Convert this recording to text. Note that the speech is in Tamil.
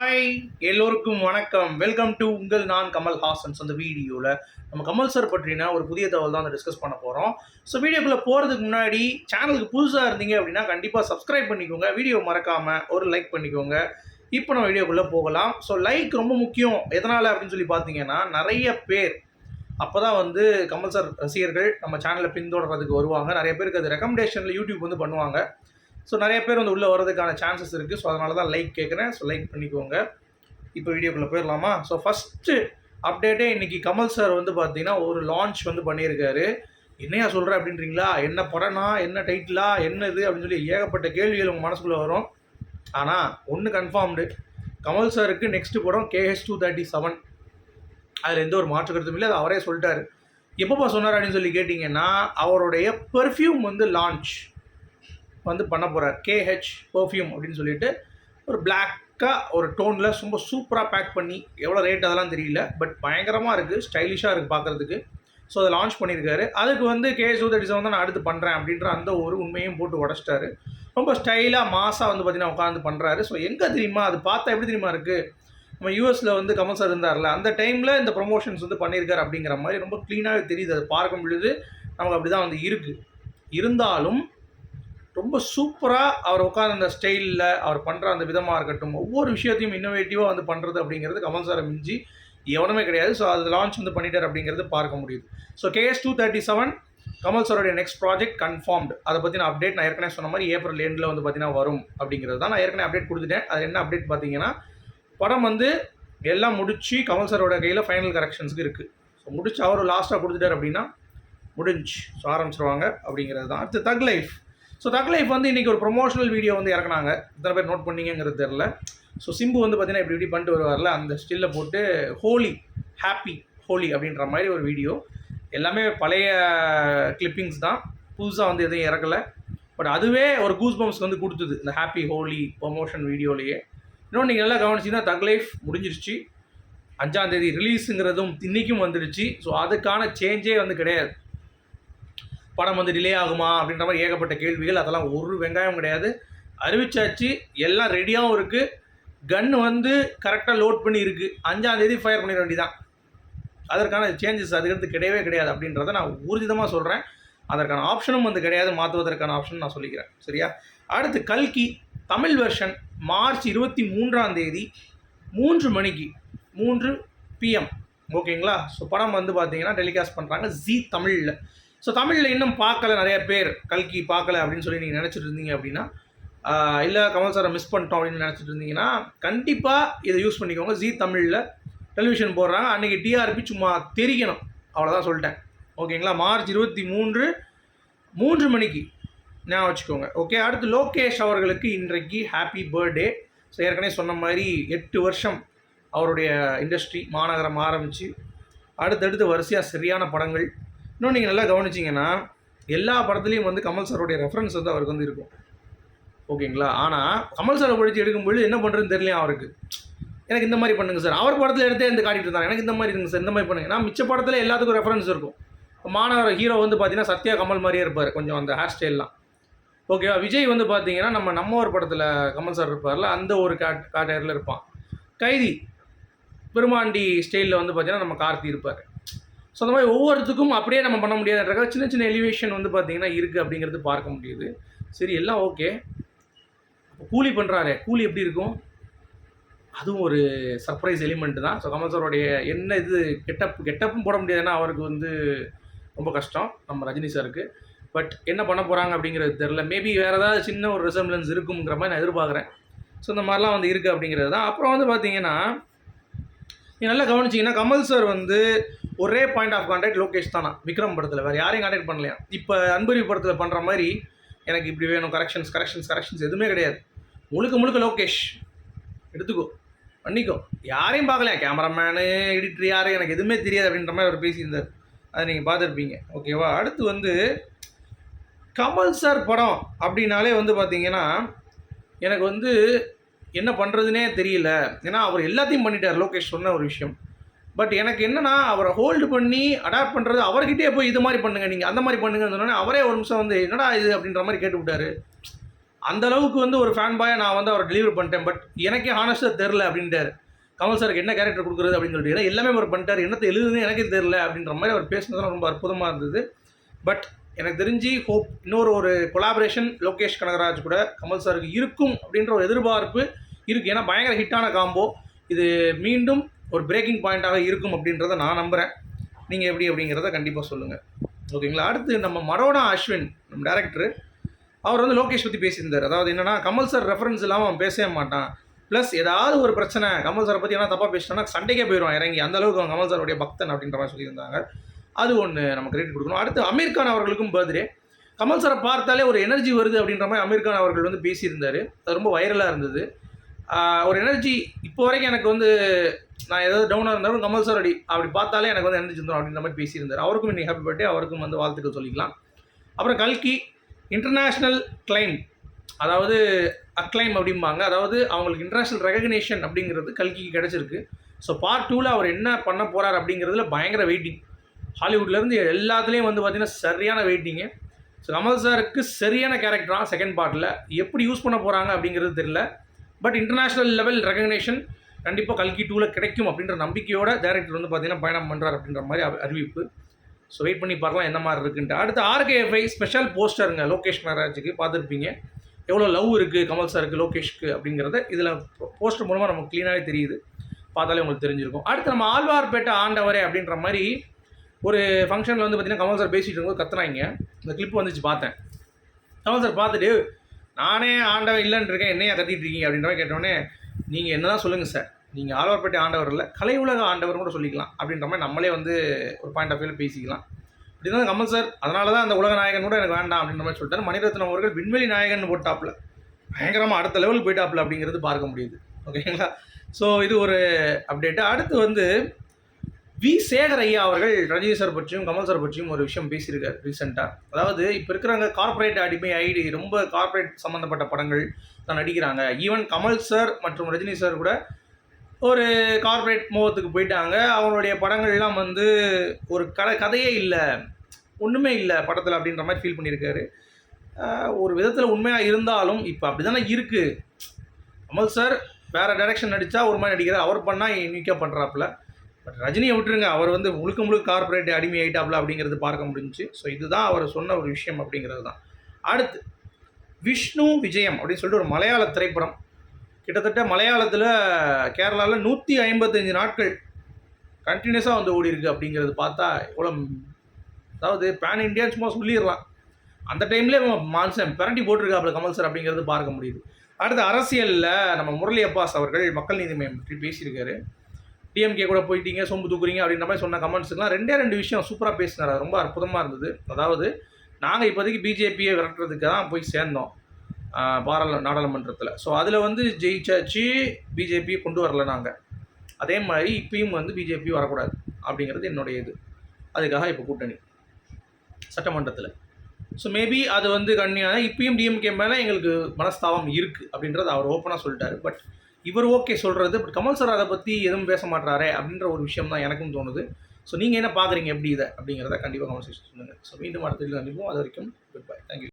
ஹாய் எல்லோருக்கும் வணக்கம். வெல்கம் டு உங்கள் நான் கமல் ஹாசன்ஸ் அந்த வீடியோவில் நம்ம கமல் சார் பற்றின ஒரு புதிய தகவல் தான் டிஸ்கஸ் பண்ண போகிறோம் ஸோ வீடியோக்குள்ளே போகிறதுக்கு முன்னாடி சேனலுக்கு புதுசாக இருந்தீங்க அப்படின்னா கண்டிப்பாக சப்ஸ்கிரைப் பண்ணிக்கோங்க. வீடியோ மறக்காமல் ஒரு லைக் பண்ணிக்கோங்க. இப்போ நம்ம வீடியோக்குள்ளே போகலாம். ஸோ லைக் ரொம்ப முக்கியம். எதனால் அப்படின்னு சொல்லி பார்த்தீங்கன்னா நிறைய பேர் அப்போ தான் வந்து கமல் சார் ரசிகர்கள் நம்ம சேனலை பின்தொடர்றதுக்கு வருவாங்க. நிறைய பேருக்கு அது ரெக்கமெண்டேஷனில் யூடியூப் வந்து பண்ணுவாங்க. ஸோ நிறைய பேர் வந்து உள்ளே வர்றதுக்கான சான்சஸ் இருக்குது ஸோ அதனால தான் லைக் கேட்குறேன் ஸோ லைக் பண்ணிக்கோங்க. இப்போ வீடியோக்குள்ளே போயிடலாமா? ஸோ ஃபஸ்ட்டு அப்டேட்டே இன்றைக்கி கமல் சார் வந்து பார்த்தீங்கன்னா ஒரு லான்ச் வந்து பண்ணியிருக்காரு. என்னையா சொல்கிற அப்படின்றீங்களா? என்ன படம்னா என்ன டைட்டிலா என்ன இது அப்படின்னு சொல்லி ஏகப்பட்ட கேள்விகள் உங்கள் மனசுக்குள்ளே வரும். ஆனால் ஒன்று கன்ஃபார்ம்டு கமல் சாருக்கு நெக்ஸ்ட் படம் கேஎஸ் டூ தேர்ட்டி செவன் அதில் எந்த ஒரு மாற்று கருத்தும் இல்லை. அது அவரே சொல்லிட்டாரு. எப்பப்போ சொன்னார் அப்படின்னு சொல்லி கேட்டிங்கன்னா அவருடைய பெர்ஃப்யூம் வந்து லான்ச் வந்து பண்ண போகிறார் கேஹெச் பர்ஃப்யூம் அப்படின்னு சொல்லிட்டு ஒரு பிளாக்காக ஒரு டோனில் ரொம்ப சூப்பராக பேக் பண்ணி எவ்வளோ ரேட் அதெல்லாம் தெரியல. பட் பயங்கரமாக இருக்குது ஸ்டைலிஷாக இருக்குது பார்க்குறதுக்கு ஸோ அதை லான்ச் பண்ணியிருக்காரு. அதுக்கு வந்து கேஎஸ் டூ தேர்ட்டி செவன் தான் நான் அடுத்து பண்ணுறேன் அப்படின்ற அந்த ஒரு உண்மையும் போட்டு உடச்சிட்டாரு. ரொம்ப ஸ்டைலாக மாசாக வந்து பார்த்திங்கன்னா உட்காந்து பண்ணுறாரு ஸோ எங்கே தெரியுமா? அது பார்த்தா எப்படி தெரியுமா இருக்குது நம்ம யூஎஸில் வந்து கமல் சார் இருந்தார்ல அந்த டைமில் இந்த ப்ரொமோஷன்ஸ் வந்து பண்ணியிருக்காரு அப்படிங்கிற மாதிரி ரொம்ப க்ளீனாகவே தெரியுது. அது பார்க்கும் பொழுது நமக்கு அப்படி தான் வந்து இருக்குது இருந்தாலும் ரொம்ப சூப்பராக அவர் உட்காந்து அந்த ஸ்டைலில் அவர் பண்ணுற அந்த விதமாக இருக்கட்டும் ஒவ்வொரு விஷயத்தையும் இன்னோவேட்டிவாக வந்து பண்ணுறது அப்படிங்கிறது கமல் சாரை மிஞ்சி எவனுமே கிடையாது. ஸோ அது லான்ச் வந்து பண்ணிட்டார் அப்படிங்கிறது பார்க்க முடியுது. So KS two thirty seven Kamal சாரோடைய next project confirmed அதை பற்றின அப்டேட் நான் ஏற்கனவே சொன்ன மாதிரி ஏப்ரல் எண்டில் வந்து பார்த்தீங்கன்னா வரும் அப்படிங்கிறது தான் நான் ஏற்கனவே அப்டேட் கொடுத்துட்டேன். அது என்ன அப்டேட் பார்த்தீங்கன்னா படம் வந்து எல்லாம் முடிச்சு கமல் சாரோட கையில் ஃபைனல் கரெக்ஷன்ஸுக்கு இருக்குது ஸோ முடிச்சு அவர் லாஸ்ட்டாக கொடுத்துட்டார் அப்படின்னா முடிஞ்சு. ஸோ ஆரம்பிச்சிருவாங்க அப்படிங்கிறது தான். அடுத்து Thug Life so Thug Life வந்து இன்றைக்கி ஒரு ப்ரொமோஷனல் வீடியோ வந்து இறக்குனாங்க. இத்தனை பேர் நோட் பண்ணீங்கிறது தெரில ஸோ சிம்பு வந்து பார்த்தீங்கன்னா இப்படி இப்படி பண்ணிட்டு வருவார்ல அந்த ஸ்டில்லை போட்டு ஹோலி ஹாப்பி ஹோலி அப்படின்ற மாதிரி ஒரு வீடியோ எல்லாமே பழைய கிளிப்பிங்ஸ் தான். புதுசாக வந்து எதையும் இறக்கலை. பட் அதுவே ஒரு கூஸ் பம்ப்ஸ் வந்து கொடுத்தது இந்த ஹாப்பி ஹோலி ப்ரொமோஷன் வீடியோலேயே இன்னொன்று நீங்கள் நல்லா கவனிச்சிங்கன்னா தக் லைஃப் முடிஞ்சிருச்சு அஞ்சாந்தேதி ரிலீஸுங்கிறதும் இன்றைக்கும் வந்துடுச்சு ஸோ அதுக்கான சேஞ்சே வந்து கிடையாது. படம் வந்து டிலே ஆகுமா அப்படின்ற மாதிரி ஏகப்பட்ட கேள்விகள். அதெல்லாம் ஒரு வெங்காயம் கிடையாது. அறிவிச்சாச்சு. எல்லாம் ரெடியாகவும் இருக்குது கன் வந்து கரெக்டாக லோட் பண்ணி இருக்குது அஞ்சாந்தேதி ஃபயர் பண்ணிட வேண்டியதான் அதற்கான சேஞ்சஸ் அதுக்கடுத்து கிடையவே கிடையாது அப்படின்றத நான் ஊர்ஜிதமாக சொல்கிறேன் அதற்கான ஆப்ஷனும் வந்து கிடையாது. மாற்றுவதற்கான ஆப்ஷன் நான் சொல்லிக்கிறேன். சரியா? அடுத்து கல்கி தமிழ் வெர்ஷன் மார்ச் இருபத்தி மூன்றாம் தேதி மூன்று மணிக்கு மூன்று பிஎம் ஓகேங்களா? ஸோ படம் வந்து பார்த்தீங்கன்னா டெலிகாஸ்ட் பண்ணுறாங்க ஜி தமிழில். ஸோ தமிழில் இன்னும் பார்க்கல நிறைய பேர் கல்கி பார்க்கல அப்படின்னு சொல்லி நீங்கள் நினச்சிட்டு இருந்தீங்க அப்படின்னா இல்லை கமல் சாரை மிஸ் பண்ணிட்டோம் அப்படின்னு நினச்சிட்டு இருந்தீங்கன்னா கண்டிப்பாக இதை யூஸ் பண்ணிக்கோங்க. ஜி தமிழில் டெலிவிஷன் போடுறாங்க. அன்றைக்கி டிஆர்பி சும்மா தெரிக்கணும். அவ்வளோதான் சொல்லிட்டேன். ஓகேங்களா மார்ச் இருபத்தி மூன்று மூன்று மணிக்கு. ஞாபகம் வச்சுக்கோங்க. ஓகே அடுத்து லோகேஷ் அவர்களுக்கு இன்றைக்கு ஹாப்பி பர்த்டே ஸோ ஏற்கனவே சொன்ன மாதிரி எட்டு வருஷம் அவருடைய இண்டஸ்ட்ரி மாநகரம் ஆரம்பித்து அடுத்தடுத்து வரிசையாக சரியான படங்கள் இன்னும் நீங்கள் நல்லா கவனிச்சிங்கன்னா எல்லா படத்துலையும் வந்து கமல் சாரோடைய ரெஃபரன்ஸ் வந்து அவருக்கு வந்து இருக்கும். ஓகேங்களா? ஆனால் கமல் சாரை படித்து எடுக்கும்பொழுது என்ன பண்ணுறதுன்னு தெரியலையா அவருக்கு? எனக்கு இந்த மாதிரி பண்ணுங்க சார். அவர் படத்தில் எடுத்தே இருந்து காட்டிட்டு இருந்தாங்க எனக்கு இந்த மாதிரி இருங்க சார் இந்த மாதிரி பண்ணுங்க. நான் மிச்ச படத்தில் எல்லாத்துக்கும் ரெஃபரன்ஸ் இருக்கும். மாணவர் ஹீரோ வந்து பார்த்தீங்கன்னா சத்யா கமல் மாதிரியே இருப்பார். கொஞ்சம் அந்த ஹேர் ஸ்டைல்லாம் ஓகேவா? விஜய் வந்து பார்த்தீங்கன்னா நம்ம நம்ம ஒரு படத்தில் கமல் சார் இருப்பார்ல அந்த ஒரு காட் காட்டேரில் இருப்பான். கைதி பெருமாண்டி ஸ்டைலில் வந்து பார்த்தீங்கன்னா நம்ம கார்த்தி இருப்பார். ஸோ அந்த மாதிரி ஒவ்வொருத்துக்கும் அப்படியே நம்ம பண்ண முடியாதுன்றக்காக சின்ன சின்ன எலிவேஷன் வந்து பார்த்தீங்கன்னா இருக்குது அப்படிங்கிறது பார்க்க முடியுது. சரி எல்லாம் ஓகே கூலி பண்ணுறாரு கூலி எப்படி இருக்கும்? அதுவும் ஒரு சர்ப்ரைஸ் எலிமெண்ட் தான். ஸோ கமல் சாரோடைய என்ன இது கெட்டப் கெட்டப்பும் போட முடியாதுன்னா அவருக்கு வந்து ரொம்ப கஷ்டம் நம்ம ரஜினி சாருக்கு பட் என்ன பண்ண போகிறாங்க அப்படிங்கிறது தெரில மேபி வேறு ஏதாவது சின்ன ஒரு ரிசம்பிளன்ஸ் இருக்குங்கிற மாதிரி நான் எதிர்பார்க்குறேன். ஸோ இந்த மாதிரிலாம் வந்து இருக்குது அப்படிங்கிறது தான். அப்புறம் வந்து பார்த்தீங்கன்னா நீங்கள் நல்லா கவனிச்சிங்கன்னா கமல் சார் வந்து ஒரே பாயிண்ட் ஆஃப் கான்டாக்ட் லோகேஷ் தானா விக்ரம் படத்தில். வேறு யாரையும் கான்டாக்ட் பண்ணலையா? இப்போ அன்பரி படத்தில் பண்ணுற மாதிரி எனக்கு இப்படி வேணும் கரெக்ஷன்ஸ் கரெக்ஷன்ஸ் கரெக்ஷன்ஸ் எதுவுமே கிடையாது. முழுக்க முழுக்க லோகேஷ். எடுத்துக்கோ பண்ணிக்கோ. யாரையும் பார்க்கலையா? கேமராமேனு எடிட்டர் யார்? எனக்கு எதுவுமே தெரியாது அப்படின்ற மாதிரி அவர் பேசியிருந்தார். அதை நீங்கள் பார்த்துருப்பீங்க. ஓகேவா அடுத்து வந்து கமல் சார் படம் அப்படின்னாலே வந்து பார்த்தீங்கன்னா எனக்கு வந்து என்ன பண்ணுறதுனே தெரியல. ஏன்னா அவர் எல்லாத்தையும் பண்ணிட்டார் லோகேஷ் சொன்ன ஒரு விஷயம். பட் எனக்கு என்னன்னா அவரை ஹோல்டு பண்ணி அடாப்ட் பண்ணுறது அவர்கிட்டயே போய் இது மாதிரி பண்ணுங்க நீங்கள் அந்த மாதிரி பண்ணுங்கன்னு சொன்னோன்னே அவரே ஒரு நிமிஷம் வந்து என்னடா இது? அப்படின்ற மாதிரி கேட்டு விட்டாரு. அந்த அளவுக்கு வந்து ஒரு ஃபேன் பாயை நான் வந்து அவரை டெலிவரி பண்ணிட்டேன். பட் எனக்கே ஹானஸ்ட்டாக தெரில அப்படின்ட்டார். கமல் சாருக்கு என்ன கேரக்டர் கொடுக்குறது அப்படின்னு சொல்லிட்டு ஏன்னா எல்லாமே அவர் பண்ணிட்டார். என்னத்தை எழுதுன்னு எனக்கே தெரில அப்படின்ற மாதிரி அவர் பேசுனதுலாம் ரொம்ப அற்புதமாக இருந்தது. பட் எனக்கு தெரிஞ்சு ஹோப் இன்னொரு ஒரு கொலாபரேஷன் லோகேஷ் கனகராஜ் கூட கமல் சாருக்கு இருக்கும் அப்படின்ற ஒரு எதிர்பார்ப்பு இருக்குது ஏன்னா பயங்கர ஹிட்டான காம்போ இது மீண்டும் ஒரு பிரேக்கிங் பாயிண்ட்டாக இருக்கும் அப்படின்றத நான் நம்புகிறேன் நீங்கள் எப்படி அப்படிங்கிறத கண்டிப்பாக சொல்லுங்கள் ஓகேங்களா அடுத்து நம்ம மரோனா அஸ்வின் நம்ம டேரக்டர் அவர் வந்து லோகேஷ் பற்றி பேசியிருந்தார். அதாவது என்னென்னா கமல் சார் ரெஃபரன்ஸ் இல்லாமல் அவன் பேசவே மாட்டான். ப்ளஸ் ஏதாவது ஒரு பிரச்சனை கமல் சாரை பற்றி என்ன தப்பாக பேசினா சண்டைக்கே போயிடுவான் இறங்கி. அந்த அளவுக்கு அவன் கமல் சாருடைய பக்தன் அப்படின்ற மாதிரி சொல்லியிருந்தாங்க. அது ஒன்று நம்ம கிரெடிட் கொடுக்கணும். அடுத்து அமீர் கான் அவர்களுக்கும் பர்த்டே கமல் சாரை பார்த்தாலே ஒரு எனர்ஜி வருது அப்படின்ற மாதிரி அமீர் கான் அவர்கள் வந்து பேசியிருந்தார். அது ரொம்ப வைரலாக இருந்தது. ஒரு எனர்ஜி இப்போ வரைக்கும் எனக்கு வந்து நான் ஏதாவது டவுனாக இருந்தாலும் கமல் சார் அடி அப்படி பார்த்தாலே எனக்கு வந்து எனர்ஜி வந்துடும் அப்படின்ற மாதிரி பேசியிருந்தார். அவருக்கும் இன்னைக்கு ஹாப்பி பர்த்டே அவருக்கும் வந்து வாழ்த்துக்கள் சொல்லிக்கலாம். அப்புறம் கல்கி இன்டர்நேஷ்னல் கிளைம் அதாவது அக்ளைம் அப்படிம்பாங்க. அதாவது அவங்களுக்கு இன்டர்நேஷ்னல் ரெகக்னேஷன் அப்படிங்கிறது கல்கிக்கு கிடச்சிருக்கு. ஸோ பார்ட் டூவில் அவர் என்ன பண்ண போகிறார் அப்படிங்கிறதுல பயங்கர வெயிட்டிங் ஹாலிவுட்லேருந்து எல்லாத்துலேயும் வந்து பார்த்திங்கன்னா சரியான வெயிட்டிங்கு ஸோ கமல் சாருக்கு சரியான கேரக்டராக செகண்ட் பார்ட்டில் எப்படி யூஸ் பண்ண போகிறாங்க அப்படிங்கிறது தெரியல. பட் இன்டர்நேஷ்னல் லெவல் ரெகக்னேஷன் கண்டிப்பாக கல்கி டூவில் கிடைக்கும் அப்படின்ற நம்பிக்கையோட டேரக்டர் வந்து பார்த்தீங்கன்னா பயணம் பண்ணுறார் அப்படின்ற மாதிரி அறிவிப்பு. ஸோ வெயிட் பண்ணி பார்க்கலாம் என்ன மாதிரி இருக்குன்ட்டு. அடுத்து ஆர்கேஎஃப்ஐ ஸ்பெஷல் போஸ்டருங்க லோகேஷ் மகராஜுக்கு பார்த்துருப்பீங்க. எவ்வளோ லவ் இருக்குது கமல் சாருக்கு லோகேஷ்க்கு அப்படிங்கிறத இதில் போஸ்டர் மூலமாக நமக்கு க்ளீனாகவே தெரியுது. பார்த்தாலே உங்களுக்கு தெரிஞ்சிருக்கும். அடுத்து நம்ம ஆழ்வார்பேட்டை ஆண்டவரே அப்படின்ற மாதிரி ஒரு ஃபங்க்ஷனில் வந்து பார்த்தீங்கன்னா கமல் சார் பேசிகிட்டு இருக்கும்போது கத்துனாங்க. இந்த கிளிப் வந்துச்சு பார்த்தேன். கமல் சார் பார்த்துட்டு நானே ஆண்டவன் இல்லைன்னு இருக்கேன் என்னையா கத்திட்டு இருக்கீங்க அப்படின்ற மாதிரி கேட்டோடனே நீங்கள் என்ன தான் சொல்லுங்கள் சார். நீங்கள் ஆழ்வார்பேட்டை ஆண்டவர் இல்லை கலை உலக ஆண்டவர் கூட சொல்லிக்கலாம். அப்படின்ற மாதிரி நம்மளே வந்து ஒரு பாயிண்ட் ஆஃப் வியூவில் பேசிக்கலாம். இப்படி தான் கமல் சார் அதனால தான் அந்த உலக நாயகன் கூட எனக்கு வேண்டாம் அப்படின்ற மாதிரி சொல்லிட்டாரு. மணிரத்னம் அவர்கள் விண்வெளி நாயகன் போட்டாப்புல பயங்கரமாக அடுத்த லெவலுக்கு போயிட்டாப்புல அப்படிங்கிறது பார்க்க முடியுது. ஓகேங்களா ஸோ இது ஒரு அப்டேட்டு அடுத்து வந்து வி சேகர் ஐயா அவர்கள் ரஜினி சார் பற்றியும் கமல் சார் பற்றியும் ஒரு விஷயம் பேசியிருக்காரு ரீசெண்டாக அதாவது இப்போ இருக்கிறவங்க கார்ப்பரேட் அடிமை ஐடி ரொம்ப கார்ப்பரேட் சம்மந்தப்பட்ட படங்கள் தான் நடிக்கிறாங்க ஈவன் கமல் சார் மற்றும் ரஜினி சார் கூட ஒரு கார்ப்பரேட் மோகத்துக்கு போயிட்டாங்க அவங்களுடைய படங்கள்லாம் வந்து ஒரு கதை கதையே இல்லை ஒன்றுமே இல்லை படத்தில் அப்படின்ற மாதிரி ஃபீல் பண்ணியிருக்காரு ஒரு விதத்தில் உண்மையாக இருந்தாலும் இப்போ அப்படி தானே இருக்குது கமல் சார் வேறு டைரக்ஷன் நடித்தா ஒரு மாதிரி நடிக்கிறார் அவர் பண்ணால் இன்னிக்கா பண்ணுறாப்புல பட் ரஜினியை விட்டுருங்க. அவர் வந்து முழுக்க முழுக்க கார்ப்பரேட் அடிமை ஆகிட்டாப்ல அப்படிங்கிறது பார்க்க முடிஞ்சு ஸோ இதுதான் அவர் சொன்ன ஒரு விஷயம் அப்படிங்கிறது தான். அடுத்து விஷ்ணு விஜயம் அப்படின்னு சொல்லிட்டு ஒரு மலையாள திரைப்படம். கிட்டத்தட்ட மலையாளத்தில் கேரளாவில் நூற்றி ஐம்பத்தஞ்சு நாட்கள் கண்டினியூஸாக வந்து ஓடி இருக்குது அப்படிங்கிறது பார்த்தா எவ்வளோ அதாவது பேன் இண்டியா சும்மா சொல்லிடலாம். அந்த டைம்லேயே மான்சன் பிரண்டி போட்டிருக்காப்புல கமல் சார் அப்படிங்கிறது பார்க்க முடியுது. அடுத்து அரசியலில் நம்ம முரளி அப்பாஸ் அவர்கள் மக்கள் நீதி மையம் பற்றி பேசியிருக்காரு. டிஎம்கே கூட போயிட்டீங்க சொம்பு தூக்குறீங்க அப்படின்ற மாதிரி சொன்ன கமெண்ட்ஸுக்குலாம் ரெண்டே ரெண்டு விஷயம் சூப்பராக பேசினார். ரொம்ப அற்புதமாக இருந்தது. அதாவது நாங்கள் இப்போதைக்கு பிஜேபியை விரட்டுறதுக்கு தான் போய் சேர்ந்தோம். பாராள நாடாளுமன்றத்தில். ஸோ அதில் வந்து ஜெயிச்சாச்சு பிஜேபியை கொண்டு வரல நாங்கள் அதே மாதிரி இப்பயும் வந்து பிஜேபி வரக்கூடாது அப்படிங்கிறது என்னுடைய இது. அதுக்காக இப்போ கூட்டணி. சட்டமன்றத்தில். ஸோ மேபி அது வந்து கண்ணியான இப்பயும் டிஎம்கே மேலே எங்களுக்கு மனஸ்தாபம் இருக்குது அப்படின்றது அவர் ஓப்பனாக சொல்லிட்டாரு. பட் இவர் ஓகே சொல்கிறது பட் கமல் சார் அதை பற்றி எதுவும் பேச மாட்டாரே அப்படின்ற ஒரு விஷயம் தான் எனக்கும் தோணுது. ஸோ நீங்கள் என்ன பார்க்குறீங்க எப்படி இதை அப்படிங்கிறத கண்டிப்பாக கமெண்ட் செக்ஷன் சொல்லுங்கள் ஸோ மீண்டும் அடுத்த வீடியோவில் அது வரைக்கும் குட் பை தேங்க்யூ